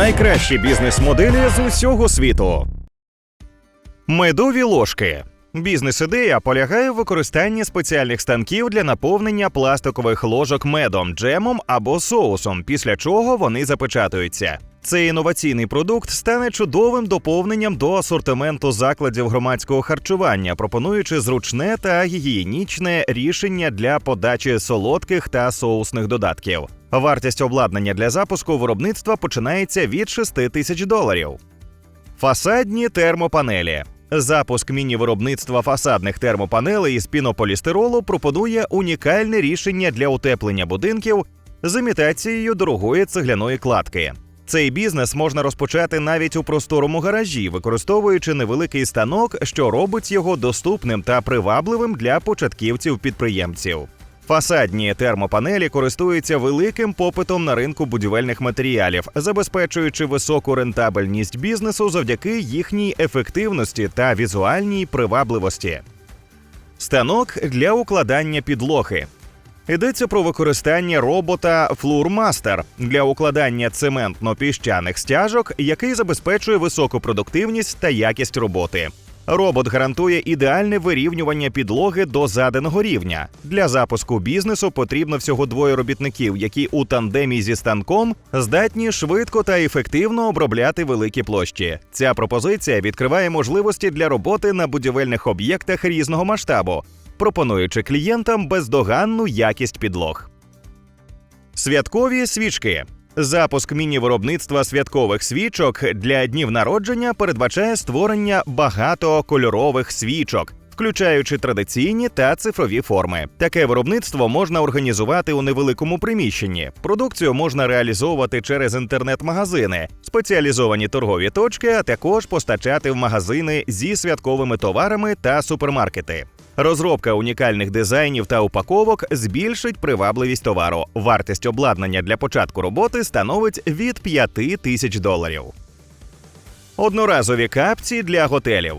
Найкращі бізнес-моделі з усього світу. Медові ложки. Бізнес-ідея полягає в використанні спеціальних станків для наповнення пластикових ложок медом, джемом або соусом, після чого вони запечатуються. Цей інноваційний продукт стане чудовим доповненням до асортименту закладів громадського харчування, пропонуючи зручне та гігієнічне рішення для подачі солодких та соусних додатків. Вартість обладнання для запуску виробництва починається від 6 тисяч доларів. Фасадні термопанелі. Запуск міні-виробництва фасадних термопанелей із пінополістиролу пропонує унікальне рішення для утеплення будинків з імітацією дорогої цегляної кладки. Цей бізнес можна розпочати навіть у просторому гаражі, використовуючи невеликий станок, що робить його доступним та привабливим для початківців-підприємців. Фасадні термопанелі користуються великим попитом на ринку будівельних матеріалів, забезпечуючи високу рентабельність бізнесу завдяки їхній ефективності та візуальній привабливості. Станок для укладання підлоги. Йдеться про використання робота Floormaster для укладання цементно-піщаних стяжок, який забезпечує високу продуктивність та якість роботи. Робот гарантує ідеальне вирівнювання підлоги до заданого рівня. Для запуску бізнесу потрібно всього двоє робітників, які у тандемі зі станком здатні швидко та ефективно обробляти великі площі. Ця пропозиція відкриває можливості для роботи на будівельних об'єктах різного масштабу, пропонуючи клієнтам бездоганну якість підлог. Святкові свічки. Запуск міні-виробництва святкових свічок для днів народження передбачає створення багатокольорових свічок, включаючи традиційні та цифрові форми. Таке виробництво можна організувати у невеликому приміщенні. Продукцію можна реалізовувати через інтернет-магазини, спеціалізовані торгові точки, а також постачати в магазини зі святковими товарами та супермаркети. Розробка унікальних дизайнів та упаковок збільшить привабливість товару. Вартість обладнання для початку роботи становить від 5 тисяч доларів. Одноразові капці для готелів.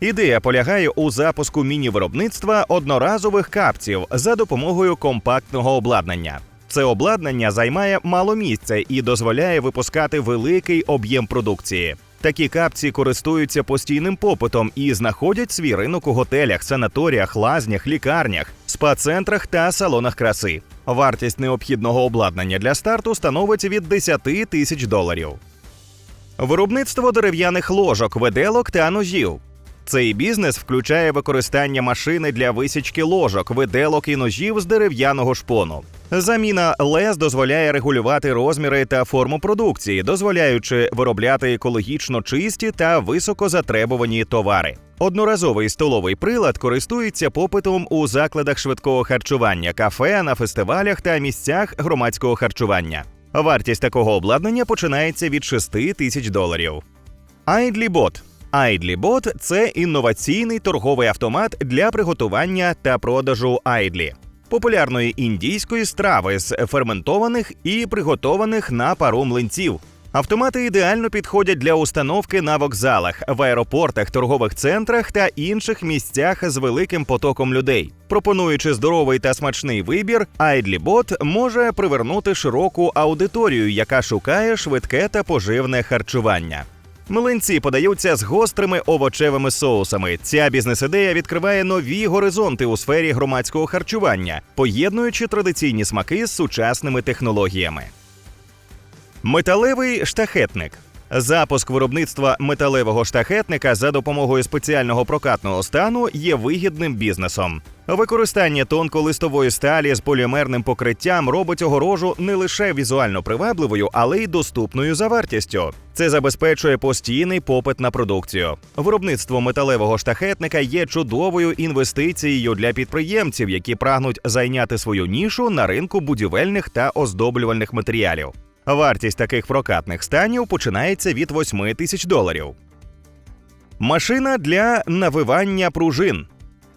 Ідея полягає у запуску міні-виробництва одноразових капців за допомогою компактного обладнання. Це обладнання займає мало місця і дозволяє випускати великий об'єм продукції. Такі капці користуються постійним попитом і знаходять свій ринок у готелях, санаторіях, лазнях, лікарнях, спа-центрах та салонах краси. Вартість необхідного обладнання для старту становить від 10 тисяч доларів. Виробництво дерев'яних ложок, виделок та ножів. Цей бізнес включає використання машини для висічки ложок, виделок і ножів з дерев'яного шпону. Заміна лез дозволяє регулювати розміри та форму продукції, дозволяючи виробляти екологічно чисті та високозатребувані товари. Одноразовий столовий прилад користується попитом у закладах швидкого харчування, кафе, на фестивалях та місцях громадського харчування. Вартість такого обладнання починається від 6 тисяч доларів. Айдлібот Айдлібот це інноваційний торговий автомат для приготування та продажу айдлі, популярної індійської страви з ферментованих і приготованих на пару млинців. Автомати ідеально підходять для установки на вокзалах, в аеропортах, торгових центрах та інших місцях з великим потоком людей. Пропонуючи здоровий та смачний вибір, Айдлібот може привернути широку аудиторію, яка шукає швидке та поживне харчування. Млинці подаються з гострими овочевими соусами. Ця бізнес-ідея відкриває нові горизонти у сфері громадського харчування, поєднуючи традиційні смаки з сучасними технологіями. Металевий штахетник. Запуск виробництва металевого штахетника за допомогою спеціального прокатного стану є вигідним бізнесом. Використання тонколистової сталі з полімерним покриттям робить огорожу не лише візуально привабливою, але й доступною за вартістю. Це забезпечує постійний попит на продукцію. Виробництво металевого штахетника є чудовою інвестицією для підприємців, які прагнуть зайняти свою нішу на ринку будівельних та оздоблювальних матеріалів. Вартість таких прокатних станів починається від 8 тисяч доларів. Машина для навивання пружин.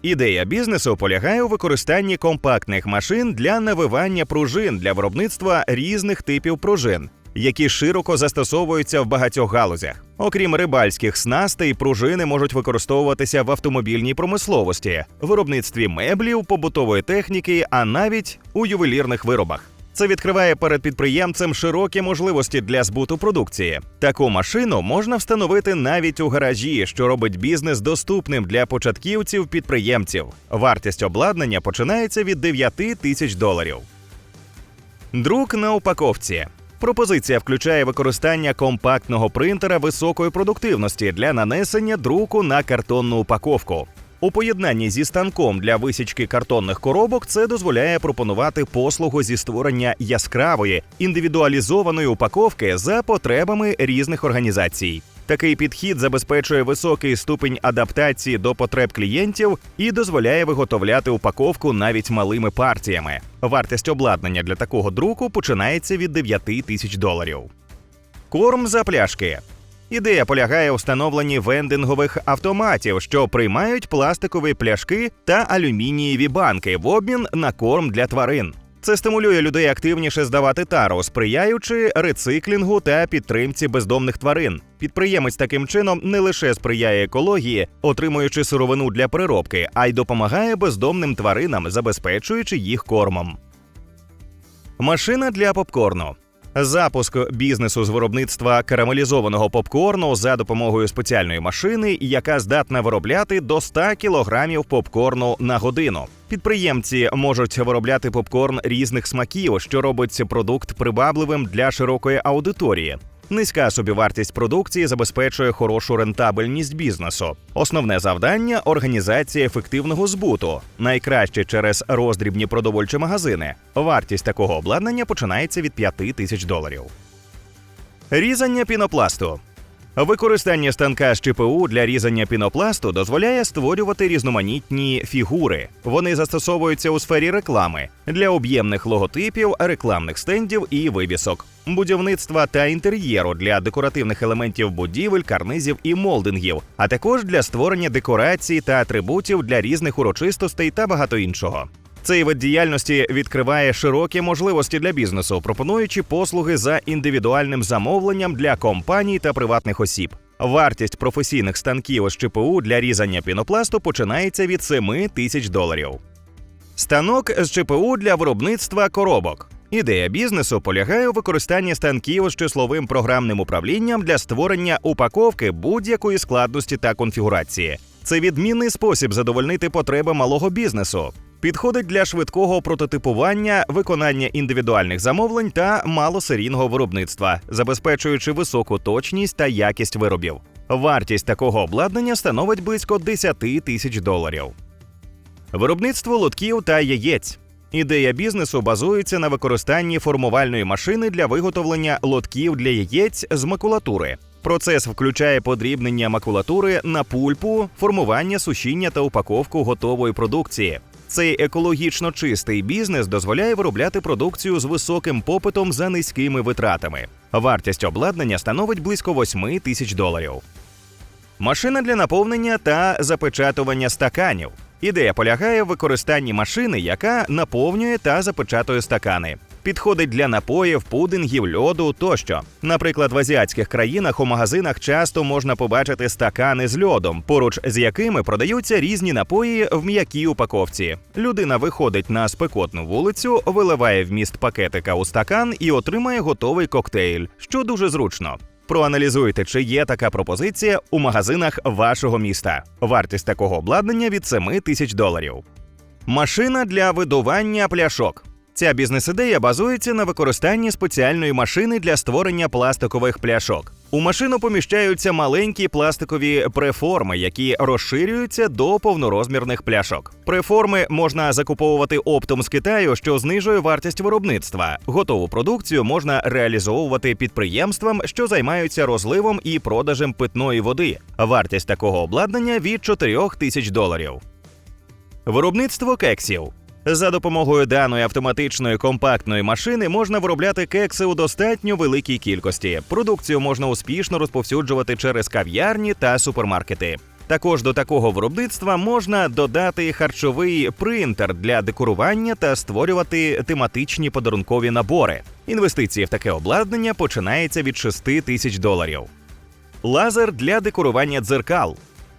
Ідея бізнесу полягає у використанні компактних машин для навивання пружин для виробництва різних типів пружин, які широко застосовуються в багатьох галузях. Окрім рибальських снастей, пружини можуть використовуватися в автомобільній промисловості, виробництві меблів, побутової техніки, а навіть у ювелірних виробах. Це відкриває перед підприємцем широкі можливості для збуту продукції. Таку машину можна встановити навіть у гаражі, що робить бізнес доступним для початківців підприємців. Вартість обладнання починається від 9 тисяч доларів. Друк на упаковці. Пропозиція включає використання компактного принтера високої продуктивності для нанесення друку на картонну упаковку. У поєднанні зі станком для висічки картонних коробок це дозволяє пропонувати послугу зі створення яскравої індивідуалізованої упаковки за потребами різних організацій. Такий підхід забезпечує високий ступінь адаптації до потреб клієнтів і дозволяє виготовляти упаковку навіть малими партіями. Вартість обладнання для такого друку починається від 9 тисяч доларів. Корм за пляшки. Ідея полягає у встановленні вендингових автоматів, що приймають пластикові пляшки та алюмінієві банки в обмін на корм для тварин. Це стимулює людей активніше здавати тару, сприяючи рециклінгу та підтримці бездомних тварин. Підприємець таким чином не лише сприяє екології, отримуючи сировину для переробки, а й допомагає бездомним тваринам, забезпечуючи їх кормом. Машина для попкорну. Запуск бізнесу з виробництва карамелізованого попкорну за допомогою спеціальної машини, яка здатна виробляти до 100 кілограмів попкорну на годину. Підприємці можуть виробляти попкорн різних смаків, що робить продукт прибабливим для широкої аудиторії. Низька собівартість продукції забезпечує хорошу рентабельність бізнесу. Основне завдання організація ефективного збуту, найкраще через роздрібні продовольчі магазини. Вартість такого обладнання починається від 5 тисяч доларів. Різання пінопласту. Використання станка з ЧПУ для різання пінопласту дозволяє створювати різноманітні фігури. Вони застосовуються у сфері реклами для об'ємних логотипів, рекламних стендів і вивісок, будівництва та інтер'єру для декоративних елементів будівель, карнизів і молдингів, а також для створення декорацій та атрибутів для різних урочистостей та багато іншого. Цей вид діяльності відкриває широкі можливості для бізнесу, пропонуючи послуги за індивідуальним замовленням для компаній та приватних осіб. Вартість професійних станків з ЧПУ для різання пінопласту починається від 7 тисяч доларів. Станок з ЧПУ для виробництва коробок. Ідея бізнесу полягає у використанні станків з числовим програмним управлінням для створення упаковки будь-якої складності та конфігурації. Це відмінний спосіб задовольнити потреби малого бізнесу. Підходить для швидкого прототипування, виконання індивідуальних замовлень та малосерійного виробництва, забезпечуючи високу точність та якість виробів. Вартість такого обладнання становить близько 10 тисяч доларів. Виробництво лотків та яєць. Ідея бізнесу базується на використанні формувальної машини для виготовлення лотків для яєць з макулатури. Процес включає подрібнення макулатури на пульпу, формування, сушіння та упаковку готової продукції. Цей екологічно чистий бізнес дозволяє виробляти продукцію з високим попитом за низькими витратами. Вартість обладнання становить близько 8 тисяч доларів. Машина для наповнення та запечатування стаканів. Ідея полягає в використанні машини, яка наповнює та запечатує стакани. Підходить для напоїв, пудингів, льоду тощо. Наприклад, в азіатських країнах у магазинах часто можна побачити стакани з льодом, поруч з якими продаються різні напої в м'якій упаковці. Людина виходить на спекотну вулицю, виливає вміст пакетика у стакан і отримає готовий коктейль, що дуже зручно. Проаналізуйте, чи є така пропозиція у магазинах вашого міста. Вартість такого обладнання від 7 тисяч доларів. Машина для видування пляшок. Ця бізнес-ідея базується на використанні спеціальної машини для створення пластикових пляшок. У машину поміщаються маленькі пластикові преформи, які розширюються до повнорозмірних пляшок. Преформи можна закуповувати оптом з Китаю, що знижує вартість виробництва. Готову продукцію можна реалізовувати підприємствам, що займаються розливом і продажем питної води. Вартість такого обладнання від 4 тисяч доларів. Виробництво кексів. За допомогою даної автоматичної компактної машини можна виробляти кекси у достатньо великій кількості. Продукцію можна успішно розповсюджувати через кав'ярні та супермаркети. Також до такого виробництва можна додати харчовий принтер для декорування та створювати тематичні подарункові набори. Інвестиції в таке обладнання починаються від 6 тисяч доларів. Лазер для декорування дзеркал.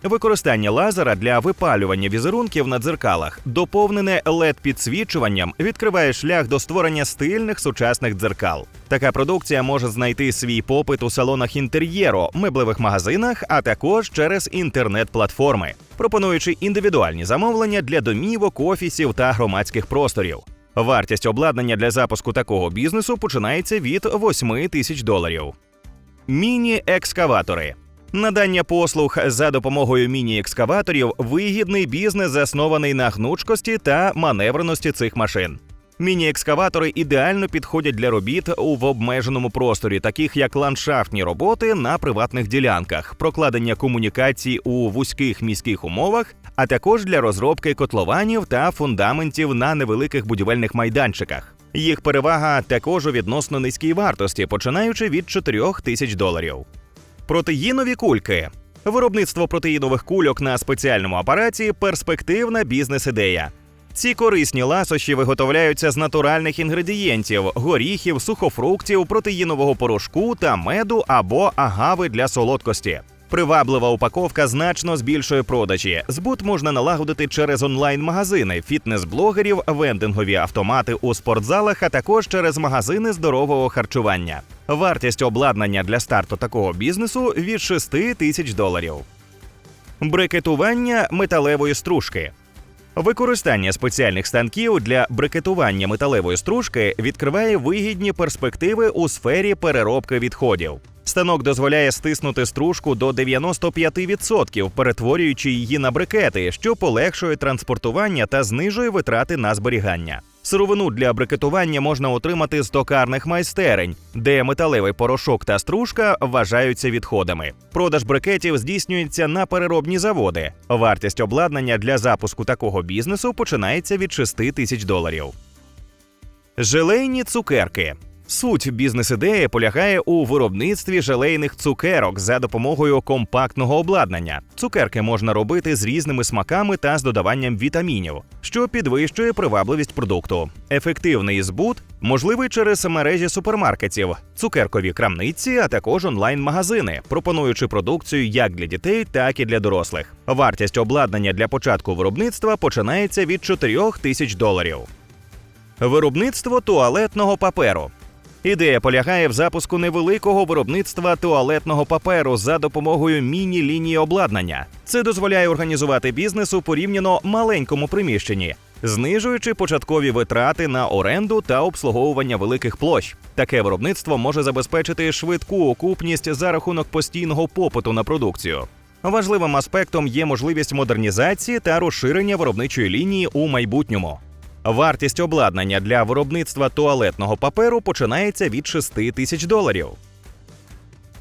Використання лазера для випалювання візерунків на дзеркалах, доповнене led підсвічуванням, відкриває шлях до створення стильних сучасних дзеркал. Така продукція може знайти свій попит у салонах інтер'єру, меблевих магазинах, а також через інтернет-платформи, пропонуючи індивідуальні замовлення для домівок, офісів та громадських просторів. Вартість обладнання для запуску такого бізнесу починається від 8 тисяч доларів. Міні-екскаватори. Надання послуг за допомогою міні-екскаваторів вигідний бізнес, заснований на гнучкості та маневреності цих машин. Міні-екскаватори ідеально підходять для робіт в обмеженому просторі, таких як ландшафтні роботи на приватних ділянках, прокладення комунікацій у вузьких міських умовах, а також для розробки котлованів та фундаментів на невеликих будівельних майданчиках. Їх перевага також у відносно низькій вартості, починаючи від 4 тисяч доларів. Протеїнові кульки. Виробництво протеїнових кульок на спеціальному апараті перспективна бізнес-ідея. Ці корисні ласощі виготовляються з натуральних інгредієнтів: горіхів, сухофруктів, протеїнового порошку та меду або агави для солодкості. Приваблива упаковка значно збільшує продажі. Збут можна налагодити через онлайн-магазини, фітнес-блогерів, вендингові автомати у спортзалах, а також через магазини здорового харчування. Вартість обладнання для старту такого бізнесу від 6 тисяч доларів. Брикетування металевої стружки. Використання спеціальних станків для брикетування металевої стружки відкриває вигідні перспективи у сфері переробки відходів. Станок дозволяє стиснути стружку до 95%, перетворюючи її на брикети, що полегшує транспортування та знижує витрати на зберігання. Сировину для брикетування можна отримати з токарних майстерень, де металевий порошок та стружка вважаються відходами. Продаж брикетів здійснюється на переробні заводи. Вартість обладнання для запуску такого бізнесу починається від 6 тисяч доларів. Желейні цукерки. Суть бізнес-ідеї полягає у виробництві желейних цукерок за допомогою компактного обладнання. Цукерки можна робити з різними смаками та з додаванням вітамінів, що підвищує привабливість продукту. Ефективний збут можливий через мережі супермаркетів, цукеркові крамниці, а також онлайн-магазини, пропонуючи продукцію як для дітей, так і для дорослих. Вартість обладнання для початку виробництва починається від 4 тисяч доларів. Виробництво туалетного паперу. Ідея полягає в запуску невеликого виробництва туалетного паперу за допомогою міні-лінії обладнання. Це дозволяє організувати бізнес у порівняно маленькому приміщенні, знижуючи початкові витрати на оренду та обслуговування великих площ. Таке виробництво може забезпечити швидку окупність за рахунок постійного попиту на продукцію. Важливим аспектом є можливість модернізації та розширення виробничої лінії у майбутньому. Вартість обладнання для виробництва туалетного паперу починається від 6 тисяч доларів.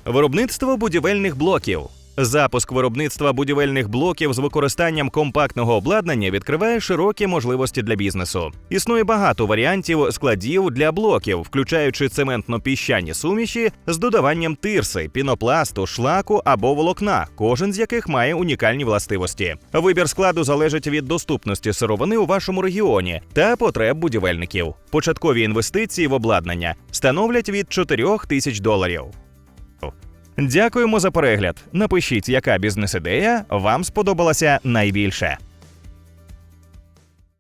Виробництво будівельних блоків. Запуск виробництва будівельних блоків з використанням компактного обладнання відкриває широкі можливості для бізнесу. Існує багато варіантів складів для блоків, включаючи цементно-піщані суміші з додаванням тирси, пінопласту, шлаку або волокна, кожен з яких має унікальні властивості. Вибір складу залежить від доступності сировини у вашому регіоні та потреб будівельників. Початкові інвестиції в обладнання становлять від 4 тисяч доларів. Дякуємо за перегляд. Напишіть, яка бізнес-ідея вам сподобалася найбільше.